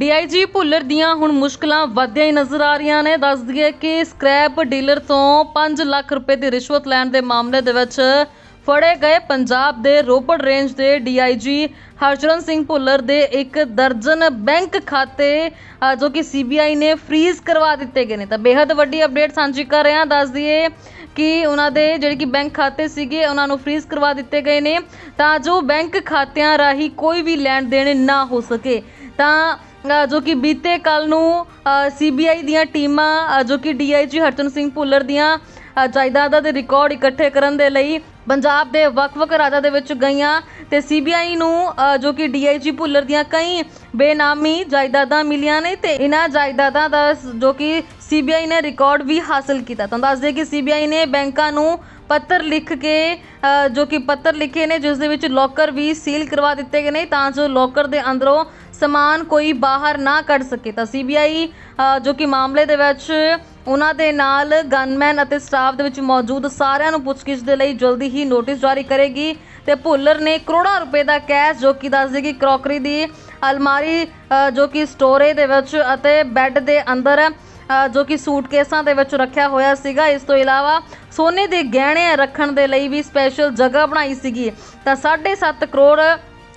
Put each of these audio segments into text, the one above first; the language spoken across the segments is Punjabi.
ਡੀਆਈਜੀ ਭੁੱਲਰ ਦੀਆਂ ਹੁਣ ਮੁਸ਼ਕਲਾਂ ਵੱਧਦੀਆਂ ਹੀ ਨਜ਼ਰ ਆ ਰਹੀਆਂ ਨੇ। ਦੱਸ ਦਈਏ ਕਿ ਸਕ੍ਰੈਪ ਡੀਲਰ ਤੋਂ 5 ਲੱਖ ਰੁਪਏ ਦੀ ਰਿਸ਼ਵਤ ਲੈਣ ਦੇ ਮਾਮਲੇ ਦੇ ਵਿੱਚ ਫੜੇ ਗਏ ਪੰਜਾਬ ਦੇ ਰੋਪੜ ਰੇਂਜ ਦੇ ਡੀਆਈਜੀ ਹਰਚਰਨ ਸਿੰਘ ਭੁੱਲਰ ਦੇ ਇੱਕ ਦਰਜਨ ਬੈਂਕ ਖਾਤੇ ਜੋ ਕਿ ਸੀਬੀਆਈ ਨੇ ਫ੍ਰੀਜ਼ ਕਰਵਾ ਦਿੱਤੇ ਗਏ ਨੇ। ਤਾਂ ਬੇहद ਵੱਡੀ ਅਪਡੇਟ ਸਾਂਝੀ ਕਰ ਰਹੇ ਹਾਂ। ਦੱਸ ਦਈਏ ਕਿ ਉਹਨਾਂ ਦੇ ਜਿਹੜੇ ਕਿ ਬੈਂਕ ਖਾਤੇ ਸੀਗੇ, ਉਹਨਾਂ ਨੂੰ ਫ੍ਰੀਜ਼ ਕਰਵਾ ਦਿੱਤੇ ਗਏ ਨੇ। ਤਾਂ ਜੋ ਬੈਂਕ ਖਾਤਿਆਂ ਰਾਹੀਂ ਕੋਈ ਵੀ ਲੈਣ ਦੇਣ ਨਾ ਹੋ ਸਕੇ। ਤਾਂ ਜੋ ਕਿ ਬੀਤੇ ਕੱਲ ਨੂੰ ਸੀਬੀਆਈ ਦੀਆਂ ਟੀਮਾਂ ਜੋ ਕਿ ਡੀਆਈਜੀ ਹਰਚਨ ਸਿੰਘ ਭੁੱਲਰ ਦੀਆਂ ਜਾਇਦਾਦਾਂ ਦੇ ਰਿਕਾਰਡ ਇਕੱਠੇ ਕਰਨ ਦੇ ਲਈ ਪੰਜਾਬ ਦੇ ਵੱਖ-ਵੱਖ ਰਾਜਾਂ ਦੇ ਵਿੱਚ ਗਈਆਂ ਤੇ ਸੀਬੀਆਈ ਨੂੰ ਜੋ ਕਿ ਡੀਆਈਜੀ ਭੁੱਲਰ ਦੀਆਂ ਕਈ ਬੇਨਾਮੀ ਜਾਇਦਾਦਾਂ ਮਿਲੀਆਂ ਨੇ ਤੇ ਇਹਨਾਂ ਜਾਇਦਾਦਾਂ ਦਾ ਜੋ ਕਿ ਸੀਬੀਆਈ ਨੇ ਰਿਕਾਰਡ ਵੀ ਹਾਸਲ ਕੀਤਾ। ਤਾਂ ਦੱਸ ਦਈਏ ਕਿ ਸੀਬੀਆਈ ਨੇ ਬੈਂਕਾਂ ਨੂੰ ਪੱਤਰ ਲਿਖ ਕੇ ਜੋ ਕਿ ਪੱਤਰ ਲਿਖੇ ਨੇ, ਜਿਸ ਦੇ ਵਿੱਚ ਲੋਕਰ ਵੀ ਸੀਲ ਕਰਵਾ ਦਿੱਤੇ ਗਏ ਨੇ, ਤਾਂ ਜੋ ਲੋਕਰ ਦੇ ਅੰਦਰੋਂ ਸਮਾਨ ਕੋਈ ਬਾਹਰ ਨਾ ਕੱਢ ਸਕੇ। ਤਾਂ ਸੀਬੀਆਈ ਜੋ ਕਿ ਮਾਮਲੇ ਦੇ ਵਿੱਚ ਉਹਨਾਂ ਦੇ ਨਾਲ ਗਨਮੈਨ ਅਤੇ ਸਟਾਫ ਦੇ ਵਿੱਚ ਮੌਜੂਦ ਸਾਰਿਆਂ ਨੂੰ ਪੁੱਛਗਿੱਛ ਦੇ ਲਈ ਜਲਦੀ ਹੀ ਨੋਟਿਸ ਜਾਰੀ ਕਰੇਗੀ। ਤੇ ਭੁੱਲਰ ਨੇ ਕਰੋੜਾਂ ਰੁਪਏ ਦਾ ਕੈਸ਼, ਜੋ ਕਿ ਦੱਸਦੇ ਕਿ ਕਰੋਕਰੀ ਦੀ ਅਲਮਾਰੀ ਜੋ ਕਿ ਸਟੋਰੇ ਦੇ ਵਿੱਚ ਅਤੇ ਬੈੱਡ ਦੇ ਅੰਦਰ ਜੋ ਕਿ ਸੂਟਕੇਸਾਂ ਦੇ ਵਿੱਚ ਰੱਖਿਆ ਹੋਇਆ ਸੀਗਾ। ਇਸ ਤੋਂ ਇਲਾਵਾ ਸੋਨੇ ਦੇ ਗਹਿਣੇ ਰੱਖਣ ਦੇ ਲਈ ਵੀ ਸਪੈਸ਼ਲ ਜਗ੍ਹਾ ਬਣਾਈ ਸੀਗੀ। ਤਾਂ 7.5 ਕਰੋੜ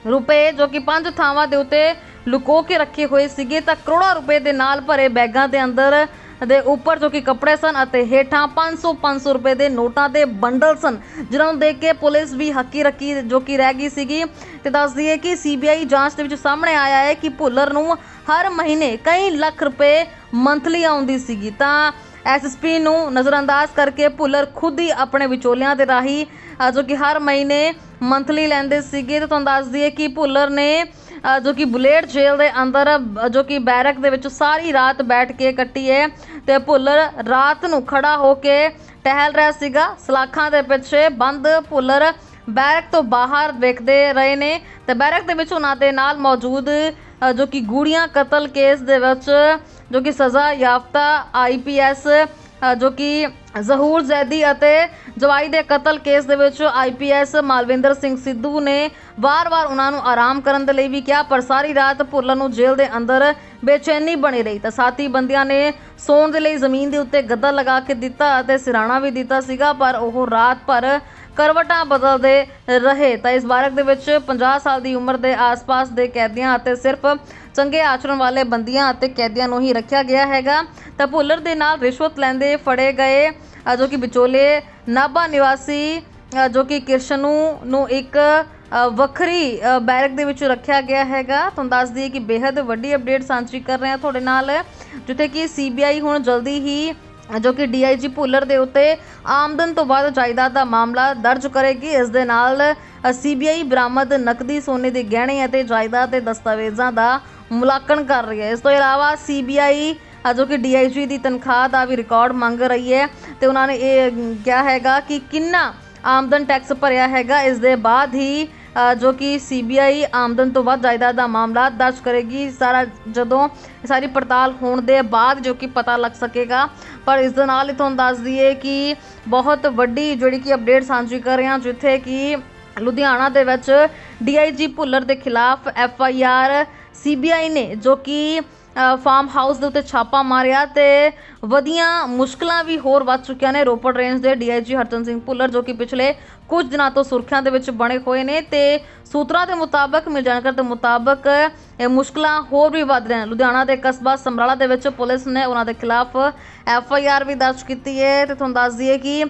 ਰੁਪਏ, ਜੋ ਕਿ ਪੰਜ ਥਾਵਾਂ ਦੇ ਉੱਤੇ ਲੁਕੋ ਕੇ ਰੱਖੇ ਹੋਏ ਸੀਗੇ ਤਾਂ ਕਰੋੜਾਂ ਰੁਪਏ ਦੇ ਨਾਲ ਭਰੇ ਬੈਗਾਂ ਦੇ ਅੰਦਰ ਦੇ ਉੱਪਰ ਜੋ ਕਿ ਕੱਪੜੇ ਸਨ ਅਤੇ ਹੇਠਾਂ 500 500 ਰੁਪਏ ਦੇ ਨੋਟਾਂ ਦੇ ਬੰਡਲ ਸਨ, ਜਿਨ੍ਹਾਂ ਨੂੰ ਦੇਖ ਕੇ ਪੁਲਿਸ ਵੀ ਹੱਕੀ ਰੱਕੀ ਜੋ ਕਿ ਰਹਿ ਗਈ ਸੀਗੀ। ਤੇ ਦੱਸ ਦਈਏ ਕਿ ਸੀਬੀਆਈ ਜਾਂਚ ਦੇ ਵਿੱਚ ਸਾਹਮਣੇ ਆਇਆ ਹੈ ਕਿ ਭੁੱਲਰ ਨੂੰ ਹਰ ਮਹੀਨੇ ਕਈ ਲੱਖ ਰੁਪਏ ਮੰਥਲੀ ਆਉਂਦੀ ਸੀਗੀ। ਤਾਂ ਐਸਐਸਪੀ ਨੂੰ ਨਜ਼ਰਅੰਦਾਜ਼ ਕਰਕੇ ਭੁੱਲਰ ਖੁਦ ਹੀ ਆਪਣੇ ਵਿਚੋਲਿਆਂ ਦੇ ਰਾਹੀਂ ਜੋ ਕਿ ਹਰ ਮਹੀਨੇ ਮੰਥਲੀ ਲੈਂਦੇ ਸੀਗੇ। ਤੇ ਤੁਹਾਨੂੰ ਦੱਸ ਦਈਏ ਕਿ ਭੁੱਲਰ ਨੇ ਜੋ ਕਿ ਬੁਲੇਟ ਜੇਲ੍ਹ ਦੇ ਅੰਦਰ ਜੋ ਕਿ ਬੈਰਕ ਦੇ ਵਿੱਚ ਸਾਰੀ ਰਾਤ ਬੈਠ ਕੇ ਕੱਟੀ ਹੈ ਤੇ ਭੁੱਲਰ ਰਾਤ ਨੂੰ ਖੜਾ ਹੋ ਕੇ ਟਹਿਲ ਰਿਹਾ ਸੀਗਾ। ਸਲਾਖਾਂ ਦੇ ਪਿੱਛੇ ਬੰਦ ਭੁੱਲਰ ਬੈਰਕ ਤੋਂ ਬਾਹਰ ਵੇਖਦੇ ਰਹੇ ਨੇ ਤੇ ਬੈਰਕ ਦੇ ਵਿੱਚ ਉਹਨਾਂ ਦੇ ਨਾਲ ਮੌਜੂਦ ਜੋ ਕਿ ਗੂੜੀਆਂ ਕਤਲ ਕੇਸ ਦੇ ਵਿੱਚ, ਜੋ ਕਿ ਸਜ਼ਾ ਯਾਫਤਾ ਆਈਪੀਐਸ ਜੋ ਕਿ ਜ਼ਹੂਰ ਜ਼ੈਦੀ ਅਤੇ ਜਵਾਈ ਦੇ ਕਤਲ ਕੇਸ ਦੇ ਵਿੱਚ ਆਈਪੀਐਸ ਮਾਲਵਿੰਦਰ ਸਿੰਘ ਸਿੱਧੂ ਨੇ ਵਾਰ-ਵਾਰ ਉਹਨਾਂ ਨੂੰ ਆਰਾਮ ਕਰਨ ਦੇ ਲਈ ਵੀ ਕਿਹਾ, ਪਰ ਸਾਰੀ ਰਾਤ ਭੁੱਲਰ ਨੂੰ ਜੇਲ੍ਹ ਦੇ ਅੰਦਰ ਬੇਚੈਨੀ ਬਣੀ ਰਹੀ। ਤਾਂ ਸਾਥੀ ਬੰਦਿਆਂ ਨੇ ਸੌਣ ਦੇ ਲਈ ਜ਼ਮੀਨ ਦੇ ਉੱਤੇ ਗੱਦਾ ਲਗਾ ਕੇ ਦਿੱਤਾ ਅਤੇ ਸਿਰਾਣਾ ਵੀ ਦਿੱਤਾ ਸੀਗਾ, ਪਰ ਉਹ ਰਾਤ ਭਰ ਕਰਵਟਾਂ ਬਦਲਦੇ ਰਹੇ। ਤਾਂ ਇਸ ਬਾਰਕ ਦੇ ਵਿੱਚ 50 ਸਾਲ ਦੀ ਉਮਰ ਦੇ ਆਸ-ਪਾਸ ਦੇ ਕੈਦੀਆਂ ਅਤੇ ਸਿਰਫ ਚੰਗੇ ਆਚਰਣ ਵਾਲੇ ਬੰਦੀਆਂ ਅਤੇ ਕੈਦੀਆਂ ਨੂੰ ਹੀ ਰੱਖਿਆ ਗਿਆ ਹੈਗਾ। ਤਾਂ ਭੁੱਲਰ ਦੇ ਨਾਲ ਰਿਸ਼ਵਤ ਲੈਂਦੇ ਫੜੇ ਗਏ ਜੋ ਕਿ ਵਿਚੋਲੇ ਨਾਭਾ ਨਿਵਾਸੀ ਜੋ ਕਿ ਕਿਰਸ਼ਨੂ ਨੂੰ ਇੱਕ ਵੱਖਰੀ ਬੈਰਕ ਦੇ ਵਿੱਚ ਰੱਖਿਆ ਗਿਆ ਹੈਗਾ। ਤੁਹਾਨੂੰ ਦੱਸ ਦਈਏ ਕਿ ਬੇहद ਵੱਡੀ ਅਪਡੇਟ ਸਾਂਝੀ ਕਰ ਰਹੇ ਹਾਂ ਤੁਹਾਡੇ ਨਾਲ, ਜਿੱਥੇ ਕਿ ਸੀਬੀਆਈ ਹੁਣ ਜਲਦੀ ਹੀ, ਜੋ ਕਿ ਡੀਆਈਜੀ ਭੁੱਲਰ ਦੇ ਉੱਤੇ ਆਮਦਨ ਤੋਂ ਬਾਅਦ ਜਾਇਦਾਦ ਦਾ ਮਾਮਲਾ ਦਰਜ ਕਰੇਗੀ। ਇਸ ਦੇ ਨਾਲ ਸੀਬੀਆਈ ਬਰਾਮਦ ਨਕਦੀ ਸੋਨੇ ਦੇ ਗਹਿਣੇ ਅਤੇ ਜਾਇਦਾਦ ਦੇ ਦਸਤਾਵੇਜ਼ਾਂ ਦਾ ਮੁਲਾਂਕਣ ਕਰ ਰਹੀ ਹੈ। ਇਸ ਤੋਂ ਇਲਾਵਾ ਸੀਬੀਆਈ ਜੋ ਕਿ ਡੀਆਈਜੀ ਦੀ ਤਨਖਾਹ ਦਾ ਵੀ ਰਿਕਾਰਡ ਮੰਗ ਰਹੀ ਹੈ ਤੇ ਉਹਨਾਂ ਨੇ ਇਹ ਕਿਹਾ ਹੈਗਾ ਕਿ ਕਿੰਨਾ ਆਮਦਨ ਟੈਕਸ ਭਰਿਆ ਹੈਗਾ। ਇਸ ਦੇ ਬਾਅਦ ਹੀ ਜੋ ਕਿ ਸੀਬੀਆਈ ਆਮਦਨ ਤੋਂ ਵੱਧ ਜਾਇਦਾਦ ਦਾ ਮਾਮਲਾ ਦਰਜ ਕਰੇਗੀ। ਸਾਰਾ ਜਦੋਂ ਸਾਰੀ ਪੜਤਾਲ ਹੋਣ ਦੇ ਬਾਅਦ ਜੋ ਕਿ ਪਤਾ ਲੱਗ ਸਕੇਗਾ। ਪਰ ਇਸ ਦੇ ਨਾਲ ਹੀ ਤੁਹਾਨੂੰ ਦੱਸ ਦਈਏ ਕਿ ਬਹੁਤ ਵੱਡੀ ਜਿਹੜੀ ਕਿ ਅਪਡੇਟ ਸਾਂਝੀ ਕਰ ਰਹੇ ਹਾਂ ਜਿੱਥੇ ਕਿ ਲੁਧਿਆਣਾ ਦੇ ਵਿੱਚ ਡੀਆਈਜੀ ਭੁੱਲਰ ਦੇ ਖਿਲਾਫ ਐਫ ਆਈ ਆਰ ਸੀਬੀਆਈ ਨੇ ਜੋ ਕਿ ਫਾਰਮ ਹਾਊਸ ਦੇ ਉੱਤੇ ਛਾਪਾ ਮਾਰਿਆ ਤੇ ਵਧੀਆਂ ਮੁਸ਼ਕਲਾਂ ਵੀ ਹੋਰ ਵੱਧ ਚੁੱਕੀਆਂ ਨੇ। ਰੋਪੜ ਰੇਂਜ ਦੇ ਡੀਆਈਜੀ ਹਰਚੰਦ ਸਿੰਘ ਭੁੱਲਰ ਜੋ ਕਿ ਪਿਛਲੇ ਕੁਝ ਦਿਨਾਂ ਤੋਂ ਸੁਰਖੀਆਂ ਦੇ ਵਿੱਚ ਬਣੇ ਹੋਏ ਨੇ ਤੇ ਸੂਤਰਾਂ ਦੇ ਮੁਤਾਬਕ, ਮਿਲ ਜਾਣਕਾਰੀ ਦੇ ਮੁਤਾਬਕ, ਇਹ ਮੁਸ਼ਕਲਾਂ ਹੋਰ ਵੀ ਵੱਧ ਰਹੀਆਂ ਲੁਧਿਆਣਾ ਦੇ ਕਸਬਾ ਸਮਰਾਲਾ ਦੇ ਵਿੱਚ ਪੁਲਿਸ ਨੇ ਉਹਨਾਂ ਦੇ ਖਿਲਾਫ ਐਫ ਆਈ ਆਰ ਵੀ ਦਰਜ ਕੀਤੀ ਹੈ ਤੇ ਤੁਹਾਨੂੰ ਦੱਸ ਦਈਏ ਕਿ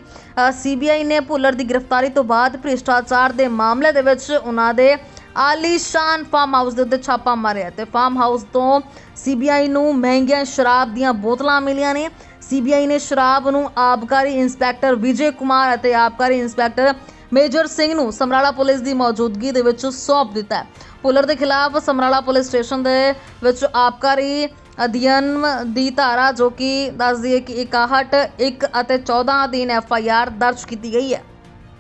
ਸੀਬੀਆਈ ਨੇ ਭੁੱਲਰ ਦੀ ਗ੍ਰਿਫਤਾਰੀ ਤੋਂ ਬਾਅਦ ਭ੍ਰਿਸ਼ਟਾਚਾਰ ਦੇ ਮਾਮਲੇ ਦੇ ਵਿੱਚ ਉਹਨਾਂ ਦੇ ਆਲੀਸ਼ਾਨ ਫਾਰਮ ਹਾਊਸ ਦੇ ਉੱਤੇ ਛਾਪਾ ਮਾਰਿਆ ਤੇ ਫਾਰਮ ਹਾਊਸ ਤੋਂ ਸੀਬੀਆਈ ਨੂੰ ਮਹਿੰਗੀਆਂ ਸ਼ਰਾਬ ਦੀਆਂ ਬੋਤਲਾਂ ਮਿਲੀਆਂ ਨੇ। ਸੀਬੀਆਈ ਨੇ ਸ਼ਰਾਬ ਨੂੰ ਆਬਕਾਰੀ ਇੰਸਪੈਕਟਰ ਵਿਜੇ ਕੁਮਾਰ ਅਤੇ ਆਬਕਾਰੀ ਇੰਸਪੈਕਟਰ ਮੇਜਰ ਸਿੰਘ ਨੂੰ ਸਮਰਾਲਾ ਪੁਲਿਸ ਦੀ ਮੌਜੂਦਗੀ ਦੇ ਵਿੱਚ ਸੌਂਪ ਦਿੱਤਾ ਹੈ। ਪੁਲਰ ਦੇ ਖਿਲਾਫ ਸਮਰਾਲਾ ਪੁਲਿਸ ਸਟੇਸ਼ਨ ਦੇ ਵਿੱਚ ਆਬਕਾਰੀ ਅਧਿਐਨ ਦੀ ਧਾਰਾ ਜੋ ਕਿ ਦੱਸਦੀ ਹੈ ਕਿ 61 1 ਅਤੇ 14 ਅਧੀਨ ਐਫ ਆਈ ਆਰ ਦਰਜ ਕੀਤੀ ਗਈ ਹੈ।